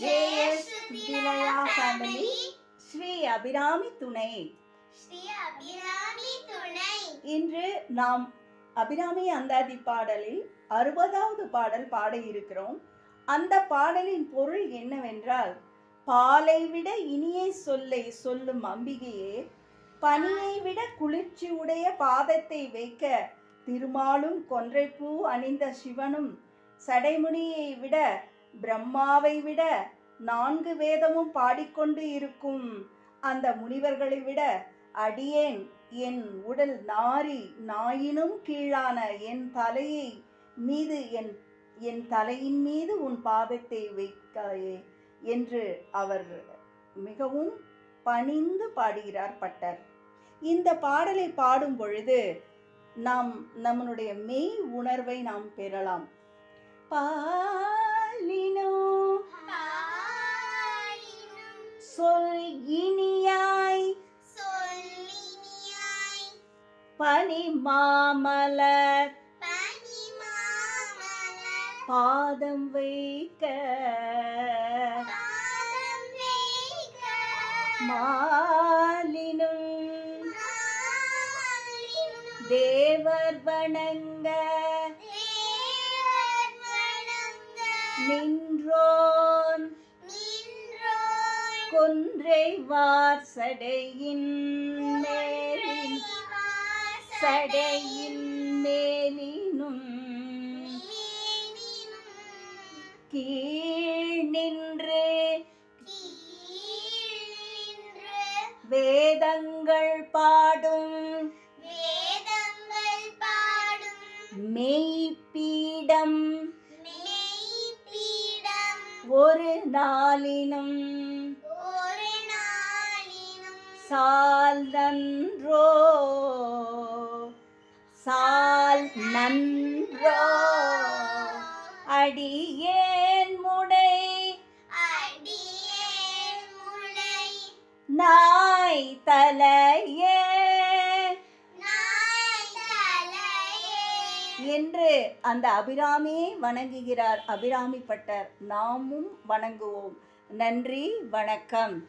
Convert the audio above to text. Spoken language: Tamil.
ஜேஎஸ் வினயா ஃபேமிலி ஸ்ரீ அபிராமி துணை. ஸ்ரீ அபிராமி துணை. இன்று நாம் அபிராமி அந்தாதி பாடலில் அறுபதாவது பாடல் பாட இருக்கிறோம். அந்த பாடலின் பொருள் என்னவென்றால் பாலை விட இனிய சொல்லை சொல்லும் அம்பிகையே பனியை விட குளிர்ச்சி உடைய பாதத்தை வைக்க திருமாலும் கொன்றைப்பூ அணிந்த சிவனும் சடைமுனியை விட பிரம்மாவை விட நான்கு வேதமும் பாடிக்கொண்டு இருக்கும். அந்த முனிவர்களை விட அடியேன் என் உடல் நாரி நாயினும் கீழான என் தலையை மீது என் என் தலையின் மீது உன் பாதத்தை வைக்காயே என்று அவர் மிகவும் பணிந்து பாடுகிறார் பட்டர். இந்த பாடலை பாடும் பொழுது நாம் நம்மளுடைய மெய் உணர்வை நாம் பெறலாம். பா இனியாய். பனி மாமலர் பாதம் வைக்க. மாலினும். தேவர் வணங்க. கொன்றை வார்சடையின் மேலின் சடையின் மேலினும் கீழ் நின்று வேதங்கள் பாடும் வேதங்கள் பாடும் மெய்ப்பீடம் மெய்ப்பீடம் ஒரு நாளினும் நாளினும் சால் நன்றோ அடியேன் முளை நாய் தலையே என்று அந்த அபிராமியை வணங்குகிறார். அபிராமி பட்டர் நாமும் வணங்குவோம். நன்றி வணக்கம்.